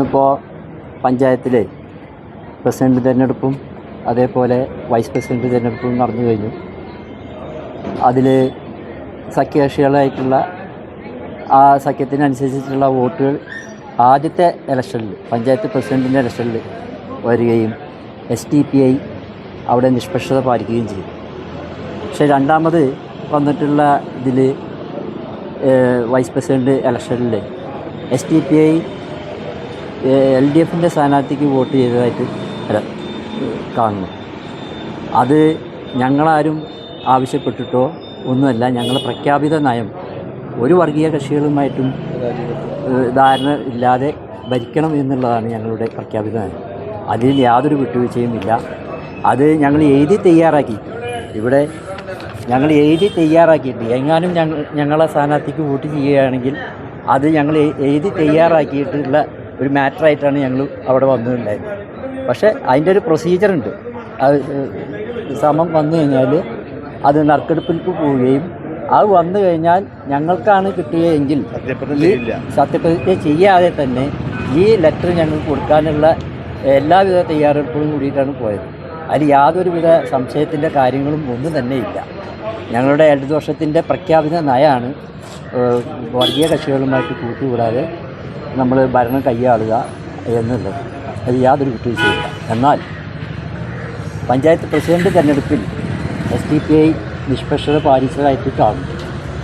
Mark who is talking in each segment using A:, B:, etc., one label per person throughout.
A: ഇന്നിപ്പോൾ പഞ്ചായത്തിൽ പ്രസിഡന്റ് തിരഞ്ഞെടുപ്പും അതേപോലെ വൈസ് പ്രസിഡന്റ് തിരഞ്ഞെടുപ്പും നടന്നു കഴിഞ്ഞു. അതിൽ സഖ്യകക്ഷികളായിട്ടുള്ള ആ സഖ്യത്തിനനുസരിച്ചിട്ടുള്ള വോട്ടുകൾ ആദ്യത്തെ ഇലക്ഷനിൽ പഞ്ചായത്ത് പ്രസിഡന്റിന്റെ ഇലക്ഷനിൽ വരികയും എസ് ടി പി ഐ അവിടെ നിഷ്പക്ഷത പാലിക്കുകയും ചെയ്തു. പക്ഷേ രണ്ടാമത് വന്നിട്ടുള്ള ഇതിൽ വൈസ് പ്രസിഡന്റ് ഇലക്ഷനിൽ S T P I L D എഫിന്റെ സ്ഥാനാർത്ഥിക്ക് വോട്ട് ചെയ്തതായിട്ട് അല്ല, കാണുന്നു. അത് ഞങ്ങളാരും ആവശ്യപ്പെട്ടിട്ടോ ഒന്നുമല്ല ഞങ്ങൾ പ്രഖ്യാപിത നയം ഒരു വർഗീയ കക്ഷികളുമായിട്ടും ധാരണ ഇല്ലാതെ ഭരിക്കണം എന്നുള്ളതാണ് ഞങ്ങളുടെ പ്രഖ്യാപിത നയം. അതിൽ യാതൊരു വിട്ടുവീഴ്ചയും ഇല്ല അത് ഞങ്ങൾ എഴുതി തയ്യാറാക്കി. ഇവിടെ ഞങ്ങൾ എഴുതി തയ്യാറാക്കിയിട്ട് എങ്ങാനും ഞങ്ങൾ ഞങ്ങളെ സ്ഥാനാർത്ഥിക്ക് വോട്ട് ചെയ്യുകയാണെങ്കിൽ അത് ഞങ്ങൾ എഴുതി തയ്യാറാക്കിയിട്ടുള്ള ഒരു മാറ്ററായിട്ടാണ് ഞങ്ങൾ അവിടെ വന്നിട്ടുണ്ടായത്. പക്ഷേ അതിന്റെ ഒരു പ്രൊസീജിയറുണ്ട് അത് സമം വന്നു കഴിഞ്ഞാൽ അത് നറുക്കെടുപ്പിലേക്ക് പോവുകയും അത് വന്നു കഴിഞ്ഞാൽ ഞങ്ങൾക്കാണ് കിട്ടുകയെങ്കിൽ സത്യപ്രതിജ്ഞ ചെയ്യാതെ തന്നെ ഈ ലെറ്റർ ഞങ്ങൾ കൊടുക്കാനുള്ള എല്ലാവിധ തയ്യാറെടുപ്പുകളും കൂടിയിട്ടാണ് പോയത്. അതിൽ യാതൊരുവിധ സംശയത്തിന്റെ കാര്യങ്ങളും ഒന്നും തന്നെ ഇല്ല. ഞങ്ങളുടെ ഇടതുപക്ഷത്തിന്റെ പ്രഖ്യാപിത നയമാണ് വർഗീയ കക്ഷികളുമായിട്ട് കൂട്ടുകൂടാതെ നമ്മൾ ഭരണം കൈയാളുക എന്നുള്ളത് അത് യാതൊരു വിട്ടുവീഴ്ചയില്ല എന്നാൽ പഞ്ചായത്ത് പ്രസിഡന്റ് തെരഞ്ഞെടുപ്പിൽ എസ് ഡി പി ഐ നിഷ്പക്ഷത പാലിച്ചതായിട്ട് കാണും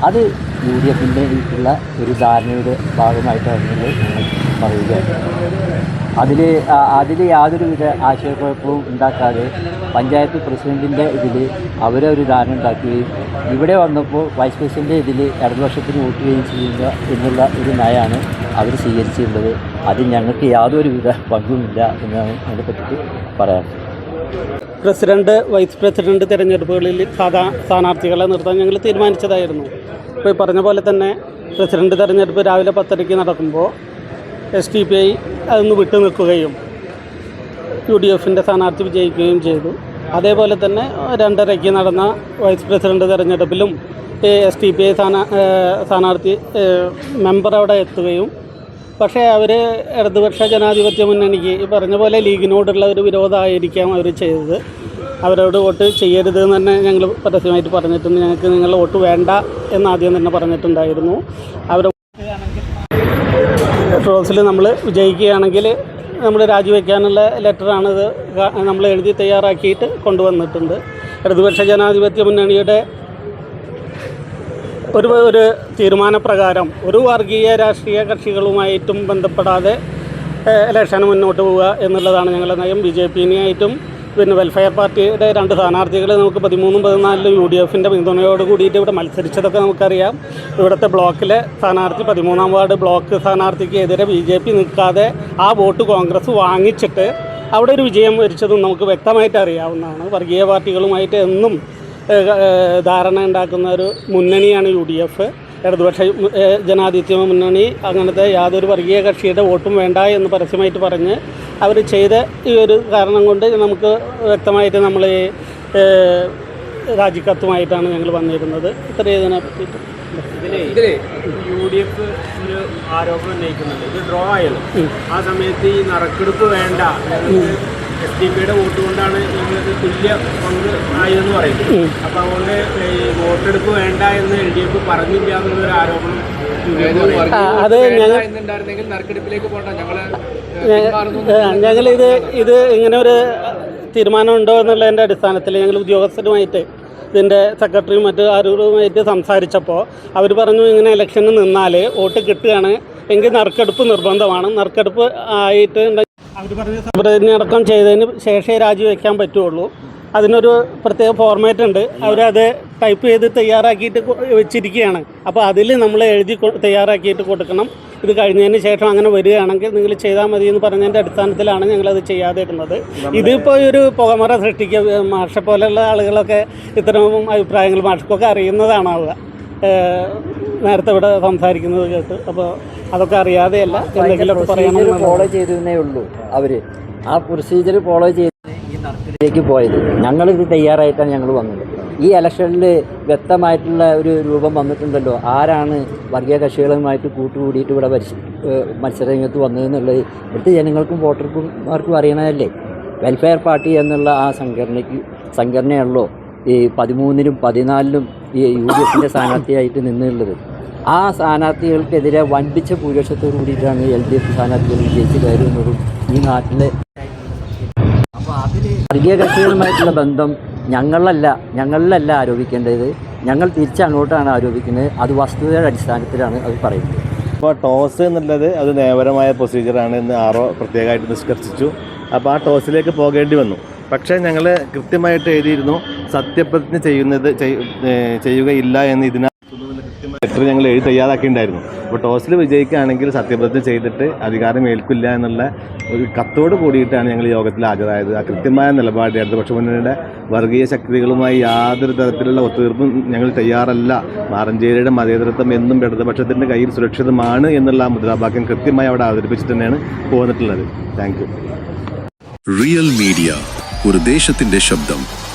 A: അത് യു ഡി എഫിന്റെ ഉള്ള ഒരു ധാരണയുടെ ഭാഗമായിട്ടാണ് ഞങ്ങൾ പറയുകയാണ്. അതിൽ അതിൽ യാതൊരുവിധ ആശയക്കുഴപ്പവും ഉണ്ടാക്കാതെ പഞ്ചായത്ത് പ്രസിഡന്റിന്റെ ഇതിൽ അവരെ ഒരു ധാരണ ഉണ്ടാക്കുകയും ഇവിടെ വന്നപ്പോൾ വൈസ് പ്രസിഡന്റ് ഇതിൽ ഇടതുപക്ഷത്തിന് വോട്ട് ചെയ്യുകയും ചെയ്യുക എന്നുള്ള ഒരു നയമാണ് അവർ സ്വീകരിച്ചിട്ടുള്ളത്. അത് ഞങ്ങൾക്ക് യാതൊരുവിധ പങ്കുമില്ല എന്നാണ് അതിനെ പറ്റി പറയാം
B: പ്രസിഡന്റ് വൈസ് പ്രസിഡന്റ് തിരഞ്ഞെടുപ്പുകളിൽ സാധാ സ്ഥാനാർത്ഥികളെ നിർത്താൻ ഞങ്ങൾ തീരുമാനിച്ചതായിരുന്നു. ഇപ്പോൾ ഈ പറഞ്ഞ പോലെ തന്നെ പ്രസിഡന്റ് തിരഞ്ഞെടുപ്പ് രാവിലെ പത്തരയ്ക്ക് നടക്കുമ്പോൾ എസ് ടി പി ഐ അതൊന്ന് വിട്ടു നിൽക്കുകയും യു ഡി എഫിന്റെ സ്ഥാനാർത്ഥി വിജയിക്കുകയും ചെയ്തു. അതേപോലെ തന്നെ രണ്ടരയ്ക്ക് നടന്ന വൈസ് പ്രസിഡന്റ് തിരഞ്ഞെടുപ്പിലും എസ് ടി പി ഐ സ്ഥാനാർത്ഥി മെമ്പർ അവിടെ എത്തുകയും പക്ഷേ അവർ ഇടതുപക്ഷ ജനാധിപത്യ മുന്നണിക്ക് ഈ പറഞ്ഞ പോലെ ലീഗിനോടുള്ള ഒരു വിരോധമായിരിക്കാം അവർ ചെയ്തത്. അവരോട് വോട്ട് ചെയ്യരുത് എന്ന് തന്നെ ഞങ്ങൾ പരസ്യമായിട്ട് പറഞ്ഞിട്ടുണ്ട്. ഞങ്ങൾക്ക് നിങ്ങളുടെ വോട്ട് വേണ്ട എന്ന് ആദ്യം തന്നെ പറഞ്ഞിട്ടുണ്ടായിരുന്നു. അവർ റോസിൽ നമ്മൾ വിജയിക്കുകയാണെങ്കിൽ നമ്മൾ രാജിവെക്കാനുള്ള ലെറ്ററാണിത് നമ്മൾ എഴുതി തയ്യാറാക്കിയിട്ട് കൊണ്ടുവന്നിട്ടുണ്ട്. ഇടതുപക്ഷ ജനാധിപത്യ മുന്നണിയുടെ ഒരു ഒരു തീരുമാനപ്രകാരം ഒരു വർഗീയ രാഷ്ട്രീയ കക്ഷികളുമായിട്ടും ബന്ധപ്പെടാതെ ഇലക്ഷൻ മുന്നോട്ട് പോവുക എന്നുള്ളതാണ് ഞങ്ങളുടെ നയം. ബി ജെ പിനെയായിട്ടും പിന്നെ വെൽഫെയർ പാർട്ടിയുടെ രണ്ട് സ്ഥാനാർത്ഥികൾ നമുക്ക് പതിമൂന്നും പതിനാലിലും യു ഡി എഫിന്റെ പിന്തുണയോട് കൂടിയിട്ട് ഇവിടെ മത്സരിച്ചതൊക്കെ നമുക്കറിയാം. ഇവിടുത്തെ ബ്ലോക്കിലെ സ്ഥാനാർത്ഥി പതിമൂന്നാം വാർഡ് ബ്ലോക്ക് സ്ഥാനാർത്ഥിക്ക് എതിരെ ബി ജെ പി നിൽക്കാതെ ആ വോട്ട് കോൺഗ്രസ് വാങ്ങിച്ചിട്ട് അവിടെ ഒരു വിജയം വരിച്ചതും നമുക്ക് വ്യക്തമായിട്ട് അറിയാവുന്നതാണ്. വർഗീയ പാർട്ടികളുമായിട്ട് എന്നും ധാരണ ഉണ്ടാക്കുന്ന ഒരു മുന്നണിയാണ് യു ഡി എഫ്. ഇടതുപക്ഷ ജനാധിപത്യ മുന്നണി അങ്ങനത്തെ യാതൊരു വർഗീയ കക്ഷിയുടെ വോട്ടും വേണ്ട എന്ന് പരസ്യമായിട്ട് പറഞ്ഞ് അവർ ചെയ്ത ഈ ഒരു കാരണം കൊണ്ട് നമുക്ക് വ്യക്തമായിട്ട് നമ്മൾ രാജിക്കത്തുമായിട്ടാണ് ഞങ്ങൾ വന്നിരുന്നത്. ഇത്രയും ഇതിനെ പറ്റിയിട്ട്.
C: ഇതിലെ ഇതിലെ യു ഡി എഫ് ഒരു ആരോപണം ഉന്നയിക്കുന്നുണ്ട്. ഇത് ഡ്രോ ആയാലും ആ സമയത്ത് ഈ നറുക്കെടുപ്പ് വേണ്ട. എസ് ഡി പിയുടെ വോട്ട് കൊണ്ടാണ് ഞങ്ങൾക്ക് തുല്യ പങ്ക് ആയതെന്ന് പറയുന്നത്. അപ്പൊ അതുകൊണ്ട് വോട്ടെടുപ്പ് വേണ്ട എന്ന് എൽ ഡി എഫ് പറഞ്ഞില്ല എന്നുള്ളൊരു ആരോപണം
B: അത് ഞങ്ങൾ ഇത് ഇത് ഇങ്ങനെ ഒരു തീരുമാനം ഉണ്ടോ എന്നുള്ളതിന്റെ അടിസ്ഥാനത്തിൽ ഞങ്ങൾ ഉദ്യോഗസ്ഥരുമായിട്ട് ഇതിന്റെ സെക്രട്ടറിയും മറ്റ് ആരോടുമായിട്ട് സംസാരിച്ചപ്പോൾ അവർ പറഞ്ഞു ഇങ്ങനെ ഇലക്ഷന് നിന്നാൽ വോട്ട് കിട്ടുകയാണ്. എങ്കിൽ നറുക്കെടുപ്പ് നിർബന്ധമാണ്. നറുക്കെടുപ്പ് ആയിട്ട് അവർ പറഞ്ഞ പ്രതിജ്ഞയടക്കം ചെയ്തതിന് ശേഷമേ രാജിവെക്കാൻ പറ്റുള്ളൂ. അതിനൊരു പ്രത്യേക ഫോർമാറ്റ് ഉണ്ട്. അവരത് ടൈപ്പ് ചെയ്ത് തയ്യാറാക്കിയിട്ട് വെച്ചിരിക്കുകയാണ്. അപ്പോൾ അതിൽ നമ്മൾ എഴുതി തയ്യാറാക്കിയിട്ട് കൊടുക്കണം. ഇത് കഴിഞ്ഞതിന് ശേഷം അങ്ങനെ വരികയാണെങ്കിൽ നിങ്ങൾ ചെയ്താൽ മതി എന്ന് പറഞ്ഞതിന്റെ അടിസ്ഥാനത്തിലാണ് ഞങ്ങളത് ചെയ്യാതെ ഇരുന്നത് ഇതിപ്പോൾ ഒരു പുകമറ സൃഷ്ടിക്കുക മാഷെ പോലെയുള്ള ആളുകളൊക്കെ ഇത്തരം അഭിപ്രായങ്ങൾ മാഷക്കൊക്കെ അറിയുന്നതാണാവുക നേരത്തെ ഇവിടെ സംസാരിക്കുന്നത് കേട്ട് അപ്പോൾ അതൊക്കെ അറിയാതെയല്ല
A: എന്തെങ്കിലും
B: പറയണം
A: ഫോളോ ചെയ്തേ ഉള്ളൂ അവർ ആ പ്രൊസീജിയർ ഫോളോ ചെയ്ത് ഈ പോയത്. ഞങ്ങളിത് തയ്യാറായിട്ടാണ് ഞങ്ങൾ വന്നത്. ഈ ഇലക്ഷനിൽ വ്യക്തമായിട്ടുള്ള ഒരു രൂപം വന്നിട്ടുണ്ടല്ലോ. ആരാണ് വർഗീയ കക്ഷികളുമായിട്ട് കൂട്ടുകൂടിയിട്ട് ഇവിടെ മത്സരരംഗത്ത് വന്നതെന്നുള്ളത് ഇവിടുത്തെ ജനങ്ങൾക്കും വോട്ടർമാർക്കും അറിയണതല്ലേ? വെൽഫെയർ പാർട്ടി എന്നുള്ള ആ സംഘടനയ്ക്ക് സംഘടനയുള്ളൂ ഈ പതിമൂന്നിലും പതിനാലിലും ഈ യു ഡി എഫിന്റെ സ്ഥാനാർത്ഥിയായിട്ട് നിന്നുള്ളത്. ആ സ്ഥാനാർത്ഥികൾക്കെതിരെ വൻപിച്ച ഭൂരിപക്ഷത്തോടു കൂടിയിട്ടാണ് എൽ ഡി എഫ് സ്ഥാനാർത്ഥികൾ വിജയിച്ച് കയറുന്നതും ഈ നാട്ടിലെ വർഗീയ കക്ഷികളുമായിട്ടുള്ള ബന്ധം ഞങ്ങളല്ല ഞങ്ങളിലല്ല ആരോപിക്കേണ്ടത്. ഞങ്ങൾ തിരിച്ചങ്ങോട്ടാണ് ആരോപിക്കുന്നത്. അത് വസ്തുതയുടെ അടിസ്ഥാനത്തിലാണ് അത് പറയുന്നത്.
D: അപ്പോൾ ടോസ് എന്നുള്ളത് അത് നിയമപരമായ പ്രൊസീജിയറാണ് എന്ന് ആറോ പ്രത്യേകമായിട്ട് നിഷ്കർഷിച്ചു. അപ്പോൾ ആ ടോസിലേക്ക് പോകേണ്ടി വന്നു. പക്ഷേ ഞങ്ങൾ കൃത്യമായിട്ട് എഴുതിയിരുന്നു സത്യപ്രതിജ്ഞ ചെയ്യുന്നത് ചെയ്യുകയില്ല എന്ന് ഇതിനാൽ ലെറ്റർ ഞങ്ങൾ എഴുതി തയ്യാറാക്കിയിട്ടുണ്ടായിരുന്നു. അപ്പോൾ ടോസിൽ വിജയിക്കുകയാണെങ്കിൽ സത്യപ്രതിജ്ഞ ചെയ്തിട്ട് അധികാരം ഏൽക്കില്ല എന്നുള്ള ഒരു കത്തോട് കൂടിയിട്ടാണ് ഞങ്ങൾ യോഗത്തിൽ ഹാജരായത്. ആ കൃത്യമായ നിലപാട് ഇടതുപക്ഷ മുന്നണിയുടെ വർഗീയ ശക്തികളുമായി യാതൊരു തരത്തിലുള്ള ഒത്തുതീർപ്പും ഞങ്ങൾ തയ്യാറല്ല. മാറഞ്ചേരിയുടെ മതേതരത്വം എന്നും ഇടതുപക്ഷത്തിന്റെ കയ്യിൽ സുരക്ഷിതമാണ് എന്നുള്ള മുദ്രാവാക്യം കൃത്യമായി അവിടെ അവതരിപ്പിച്ചിട്ട് തന്നെയാണ് പോന്നിട്ടുള്ളത്. Thank you.
E: റിയൽ മീഡിയ ഒരു ദേശത്തിന്റെ ശബ്ദം.